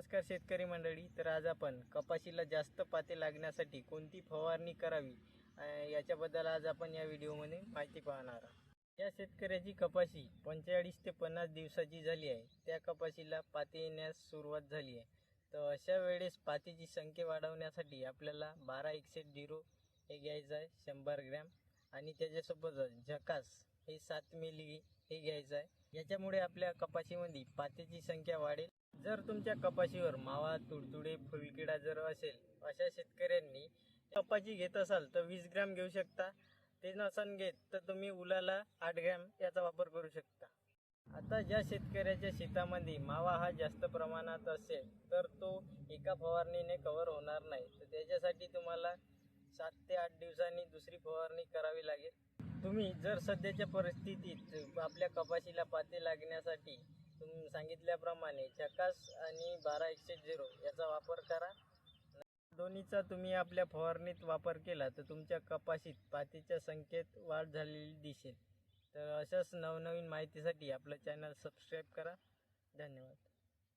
नमस्कार शेतकरी मंडळी. तर आज आपण कपाशीला जास्त पाते लागण्यासाठी कोणती फवारणी करावी याच्याबद्दल आज आपण या व्हिडिओमध्ये माहिती पाहणार आहोत. या शेतकऱ्याची कपाशी पंचेचाळीस ते पन्नास दिवसाची झाली आहे. त्या कपाशीला पाते येण्यास सुरुवात झाली आहे. तर अशा वेळेस पातीची संख्या वाढवण्यासाठी आपल्याला बारा एकशे झिरो हे घ्यायचं आहे शंभर ग्रॅम. आणि त्याच्यासोबतच झकास हे सात मिली हे घ्यायचं आहे. याच्यामुळे आपल्या कपाशीमध्ये पातेची संख्या वाढेल. जर तुमच्या कपाशीवर मावा तुडतुडे फुलकिडा जर असेल अशा शेतकऱ्यांनी कपाशी घेत असाल तर वीस ग्रॅम घेऊ शकता. ते नसन घेत तर तुम्ही उलाला आठ ग्रॅम याचा वापर करू शकता. आता ज्या शेतकऱ्याच्या शेतामध्ये मावा हा जास्त प्रमाणात असेल तर तो एका फवारणीने कव्हर होणार नाही. तर त्याच्यासाठी सात ते आठ दिवसांनी दुसरी फवारणी करावी लागेल. तुम्ही जर सध्याच्या परिस्थितीत आपल्या कपाशीला पाते लागण्यासाठी तुम्ही सांगितल्याप्रमाणे चकास आणि बारा एकशे झिरो याचा वापर करा. दोन्हीचा तुम्ही आपल्या फवारणीत वापर केला तर तुमच्या कपाशीत पातीच्या संख्येत वाढ झालेली दिसेल. तर अशाच नवनवीन माहितीसाठी आपलं चॅनल सबस्क्राईब करा. धन्यवाद.